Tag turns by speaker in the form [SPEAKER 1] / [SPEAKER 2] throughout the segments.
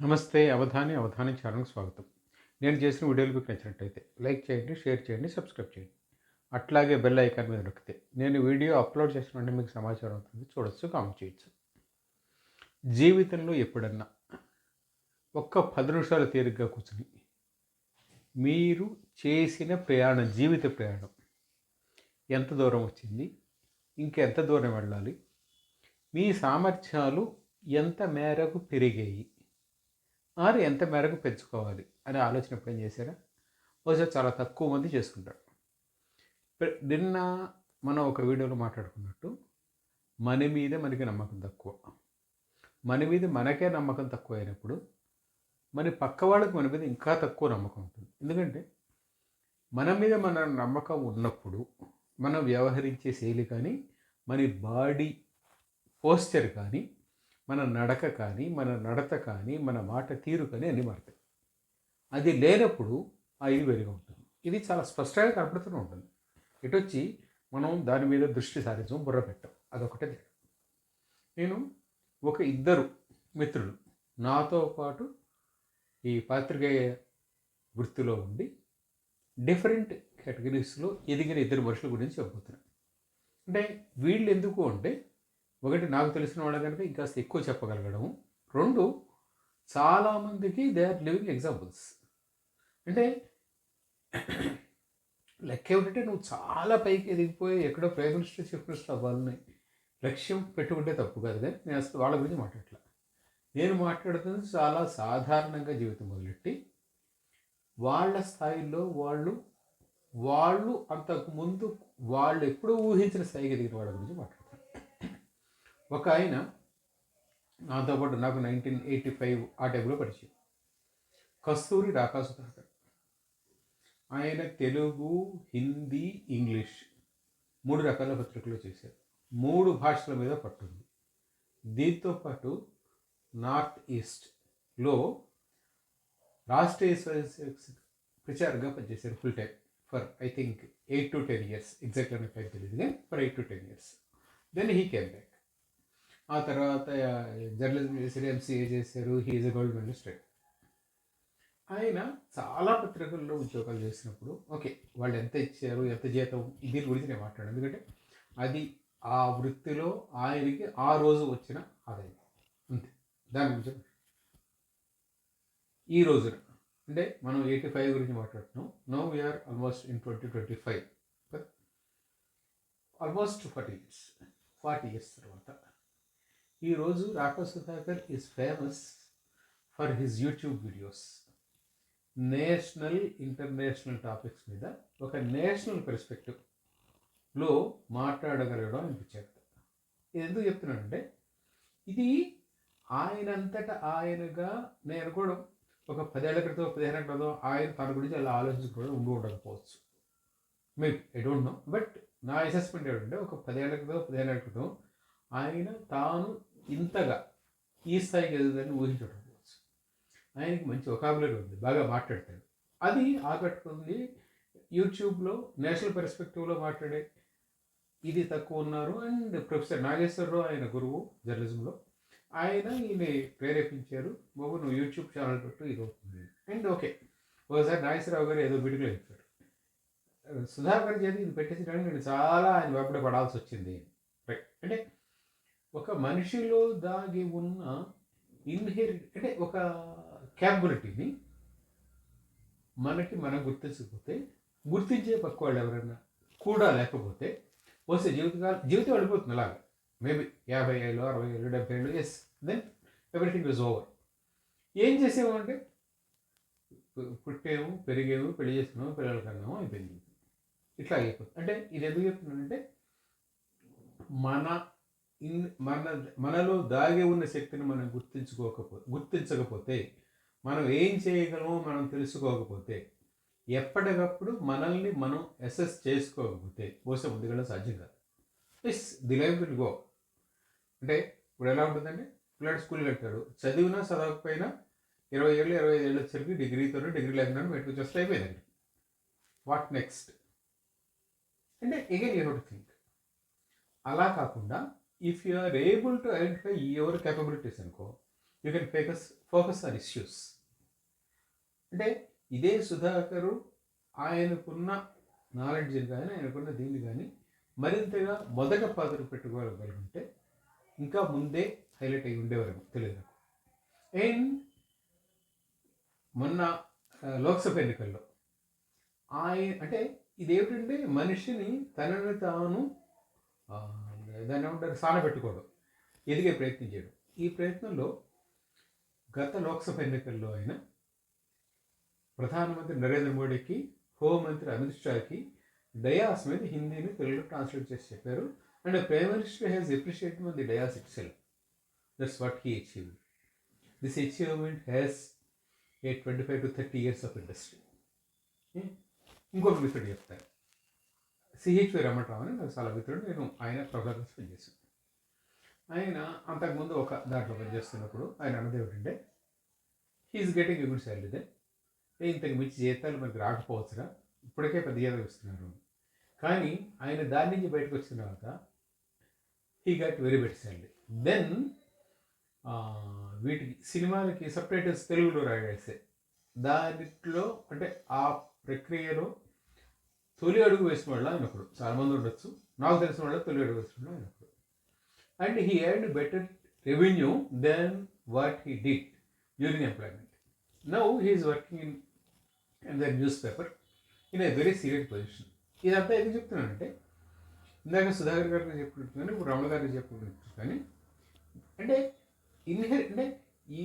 [SPEAKER 1] నమస్తే అవధాని అవధాని ఛానల్కి స్వాగతం. నేను చేసిన వీడియోలు మీకు నచ్చినట్టయితే లైక్ చేయండి షేర్ చేయండి సబ్స్క్రైబ్ చేయండి. అట్లాగే బెల్ ఐకాన్ మీద నొక్కితే నేను వీడియో అప్లోడ్ చేసిన మీకు సమాచారం అవుతుంది. చూడొచ్చు కామెంట్ చేయొచ్చు. జీవితంలో ఎప్పుడన్నా ఒక్క పది నిమిషాలు తీరిగ్గా కూర్చుని మీరు చేసిన ప్రయాణం జీవిత ప్రయాణం ఎంత దూరం వచ్చింది? ఇంకెంత దూరం వెళ్ళాలి? మీ సామర్థ్యాలు ఎంత మేరకు పెరిగాయి? ఆరు ఎంత మేరకు పెంచుకోవాలి అనే ఆలోచన ఎప్పుడైనా చేశారా? బహుశా చాలా తక్కువ మంది చేసుకుంటారు. నిన్న మనం ఒక వీడియోలో మాట్లాడుకున్నట్టు మన మీద మనకి నమ్మకం తక్కువ. మన మీద మనకే నమ్మకం తక్కువ అయినప్పుడు మన పక్క వాళ్ళకి మన మీద ఇంకా తక్కువ నమ్మకం ఉంటుంది. ఎందుకంటే మన మీద మన నమ్మకం ఉన్నప్పుడు మనం వ్యవహరించే శైలి కానీ మన బాడీ పోస్చర్ కానీ మన నడక కానీ మన నడత కానీ మన మాట తీరు కానీ అన్నీ మారుతాయి. అది లేనప్పుడు ఆ ఇది వేరుగా ఉంటుంది. ఇది చాలా స్పష్టంగా కనపడుతూనే ఉంటుంది. ఇటు వచ్చి మనం దాని మీద దృష్టి సారించడం బుర్ర పెట్టాం అదొకటే తేడా. నేను ఒక ఇద్దరు మిత్రులు. నాతో పాటు ఈ పాత్రికేయ వృత్తిలో ఉండి డిఫరెంట్ కేటగిరీస్లో ఎదిగిన ఇద్దరు మనుషుల గురించి చెప్పబోతున్నాను. అంటే వీళ్ళు ఎందుకు అంటే ఒకటి నాకు తెలిసిన వాళ్ళ కనుక ఇంకా ఎక్కువ చెప్పగలగడం. రెండు చాలామందికి దే ఆర్ లివింగ్ ఎగ్జాంపుల్స్. అంటే లెక్క ఏమిటంటే నువ్వు చాలా పైకి ఎదిగిపోయి ఎక్కడో ప్రైమ్ మినిస్టర్ చీఫ్ మినిస్టర్ అవ్వాలని లక్ష్యం పెట్టుకుంటే తప్పు కాదు కానీ నేను అసలు వాళ్ళ గురించి మాట్లాడలే నేను మాట్లాడుతుంది చాలా సాధారణంగా జీవితం మొదలెట్టి వాళ్ళ స్థాయిలో వాళ్ళు వాళ్ళు అంతకు ముందు వాళ్ళు ఎప్పుడూ ఊహించిన స్థాయికి ఎదిగిన వాళ్ళ గురించి మాట్లాడతాను ఒక ఆయన నాతో పాటు నాకు నైన్టీన్ ఎయిటీ ఫైవ్ ఆ టైంలో పరిచయం. కస్తూరి రాకా సుధాకర్. ఆయన తెలుగు హిందీ ఇంగ్లీష్ మూడు రకాల పత్రికలు చేశారు. మూడు భాషల మీద పట్టుంది. దీంతో పాటు నార్త్ ఈస్ట్లో రాష్ట్రీయ ప్రచారంగా పనిచేశారు full time for I think eight to ten years ఎగ్జాక్ట్గా నాకు టైం తెలియదు కానీ for eight to ten years then he came back ఆ తర్వాత జర్నలిజం చేశారు ఎంసీఏ చేశారు హీఈస్ ఎ గోల్డ్ మెడలిస్ట్ ఆయన చాలా పత్రికల్లో ఉద్యోగాలు చేసినప్పుడు ఓకే వాళ్ళు ఎంత ఇచ్చారు ఎంత జీతం దీని గురించి నేను మాట్లాడాను. ఎందుకంటే అది ఆ వృత్తిలో ఆయనకి ఆ రోజు వచ్చిన ఆదాయం. అంతే. దాని గురించి ఈ రోజున అంటే మనం ఎయిటీ ఫైవ్ గురించి మాట్లాడుతున్నాం. No we're almost in twenty twenty five almost forty years forty years తర్వాత. ఈరోజు Raghava Sudhakar is famous for his YouTube videos national international topics మీద ఒక నేషనల్ పెర్స్పెక్టివ్లో మాట్లాడగలగడం అనిపించారు ఎందుకు చెప్తున్నానంటే ఇది ఆయనంతట ఆయనగా నేను అనుకోవడం ఒక పదేళ్ళ క్రితం పదిహేను క్రితం ఆయన తన గురించి అలా ఆలోచించుకోవడం ఉండి ఉండకపోవచ్చు. Maybe I don't know but నా అసెస్మెంట్ ఏంటంటే ఒక పదేళ్ళ క్రితం పదిహేను క్రితం ఆయన తాను ఇంతగా ఈ స్థాయికి ఎదుగుదని ఊహించకపోవచ్చు. ఆయనకి మంచి ఒకాబులరీ ఉంది బాగా మాట్లాడతాడు. అది ఆకట్టుకుంది యూట్యూబ్లో నేషనల్ పెర్స్పెక్టివ్లో మాట్లాడే ఇది తక్కువ ఉన్నారు అండ్ ప్రొఫెసర్ నాగేశ్వరరావు ఆయన గురువు జర్నలిజంలో. ఆయన ఈయన ప్రేరేపించారు. బాబు నువ్వు యూట్యూబ్ ఛానల్ పెట్టు ఇది అవుతుంది. And okay. ఒకసారి నాగేశ్వరరావు గారు ఏదో వీడియోలో చెప్పారు. సుధాకర్ చేతి ఇది పెట్టేసడానికి నేను చాలా ఆయన వెంబడి పడాల్సి వచ్చింది. రైట్. అంటే ఒక మనిషిలో దాగి ఉన్న ఇన్హెరిట్ అంటే ఒక క్యాపబిలిటీని మనకి మనం గుర్తించకపోతే గుర్తించే పక్క వాళ్ళు ఎవరైనా కూడా లేకపోతే వస్తే జీవితకాలం జీవితం వెళ్ళిపోతుంది అలాగా. మేబీ యాభై ఏళ్ళు అరవై ఏళ్ళు డెబ్బై ఏళ్ళు yes then everything is over ఏం చేసేవామంటే పు- పుట్టాము పెరిగాము పెళ్ళి చేస్తున్నాము పిల్లలు కన్నాము అయిపోయింది. ఇట్లా అయిపోతుంది. అంటే ఇది ఎందుకు చెప్తున్నానంటే మన మన మనలో దాగి ఉన్న శక్తిని మనం గుర్తించుకోకపో గుర్తించకపోతే మనం ఏం చేయగలమో మనం తెలుసుకోకపోతే ఎప్పటికప్పుడు మనల్ని మనం అసెస్ చేసుకోకపోతే బహుశా ముందుకెళ్ళడం సాధ్యం కాదు. Yes the life will go. అంటే ఇప్పుడు ఎలా ఉంటుందంటే పిల్లాడు స్కూల్కి వెళ్తాడు చదివినా చదవకపోయినా ఇరవై ఏళ్ళు ఇరవై ఐదు ఏళ్ళు వచ్చరికి డిగ్రీతో డిగ్రీ లేకుండా పెట్టుకు వస్తే అయిపోయిందండి. వాట్ నెక్స్ట్ అంటే ఎగైన్ యూ టు థింక్ అలా కాకుండా if you are able to identify your capabilities అనుకో you can focus focus on issues అంటే ఇదే సుధాకరు ఆయనకున్న నాలెడ్జ్ని కానీ ఆయనకున్న దీన్ని కానీ మరింతగా మొదట పాత్ర పెట్టుకోగలుగుంటే ఇంకా ముందే హైలైట్ అయ్యి ఉండేవారు తెలియదు అండ్ మొన్న లోక్సభ ఎన్నికల్లో ఆయన అంటే ఇదేమిటంటే మనిషిని తనని తాను దాన్ని ఏమంటారు? సానబెట్టుకోవడం ఎదిగే ప్రయత్నం చేయడం. ఈ ప్రయత్నంలో గత లోక్సభ ఎన్నికల్లో ఆయన ప్రధానమంత్రి నరేంద్ర మోడీకి హోంమంత్రి అమిత్ షాకి డయాస్ మీద హిందీని తెలుగులో ట్రాన్స్లేట్ చేసి చెప్పారు. And prime minister has appreciate the dais itself that's what he achieve this achievement has a twenty five to thirty years of industry ఇంకొక మిత్రుడు చెప్తారు సిహెచ్వి రమణరావు అని నాకు చాలా మిత్రుడు నేను ఆయన ప్రొఫెసర్ పనిచేశాను ఆయన అంతకుముందు ఒక దాంట్లో పనిచేస్తున్నప్పుడు ఆయన అన్నది ఏమిటంటే he's getting good salary they ఇంతకు మించి జీతాలు మనకి రాకపోవచ్చురా. ఇప్పటికే పెద్ద జీతం ఇస్తున్నారు. కానీ ఆయన దాని నుంచి బయటకు వచ్చిన తర్వాత he got very better salary then వీటికి సినిమాలకి సపరేట్ తెలుగులో రాయాల్సే. దానిలో అంటే ఆ ప్రక్రియలో తొలి అడుగు వేసిన వాళ్ళు ఆయన ఒకడు చాలామంది ఉండొచ్చు. నాకు తెలిసిన వాళ్ళు తొలి అడుగు వేసిన వాళ్ళు ఆయన ఒకడు and he had better revenue then what he did during employment now he's working in in the newspaper in a very serious position ఇదంతా ఎందుకు చెప్తున్నానంటే ఇందాక సుధాకర్ గారికి చెప్పుకుంటున్నాను ఇప్పుడు రమణ గారికి చెప్పుకుంటున్నాను కానీ అంటే ఇన్హెర్ అంటే ఈ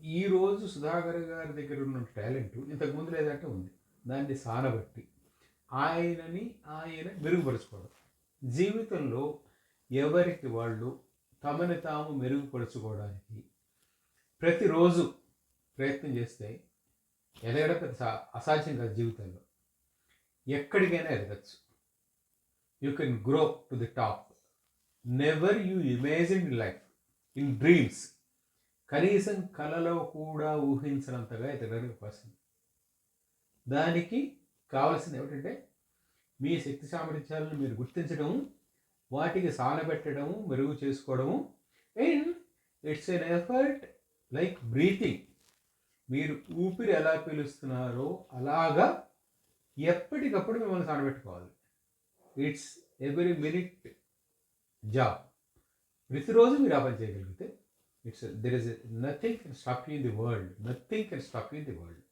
[SPEAKER 1] ఈ రోజు సుధాకర్ గారి దగ్గర ఉన్న టాలెంట్ ఇంతకు ముందు లేదంటే ఉంది. దాన్ని సానబట్టి. ఆయనని ఆయన మెరుగుపరుచుకోవడం. జీవితంలో ఎవరికి వాళ్ళు తమని తాము మెరుగుపరుచుకోవడానికి ప్రతిరోజు ప్రయత్నం చేస్తే ఎదగడం పెద్ద సా- అసాధ్యం కాదు జీవితంలో. ఎక్కడికైనా ఎదగచ్చు. You can grow to the top never you imagine life in dreams కనీసం కలలో కూడా ఊహించినంతగా ఎదగడానికి అవకాశం దానికి కావాల్సింది ఏమిటంటే మీ శక్తి సామర్థ్యాలను మీరు గుర్తించడం వాటికి సానబెట్టడం మెరుగు చేసుకోవడము. And it's an effort like breathing మీరు ఊపిరి ఎలా పీలుస్తున్నారో అలాగా ఎప్పటికప్పుడు మిమ్మల్ని సానబెట్టుకోవాలి. ఇట్స్ ఎవ్రీ మినిట్ జాబ్ ప్రతిరోజు మీరు ఆ పని చేయగలిగితే it's there is nothing can stop you in the world nothing can stop you in the world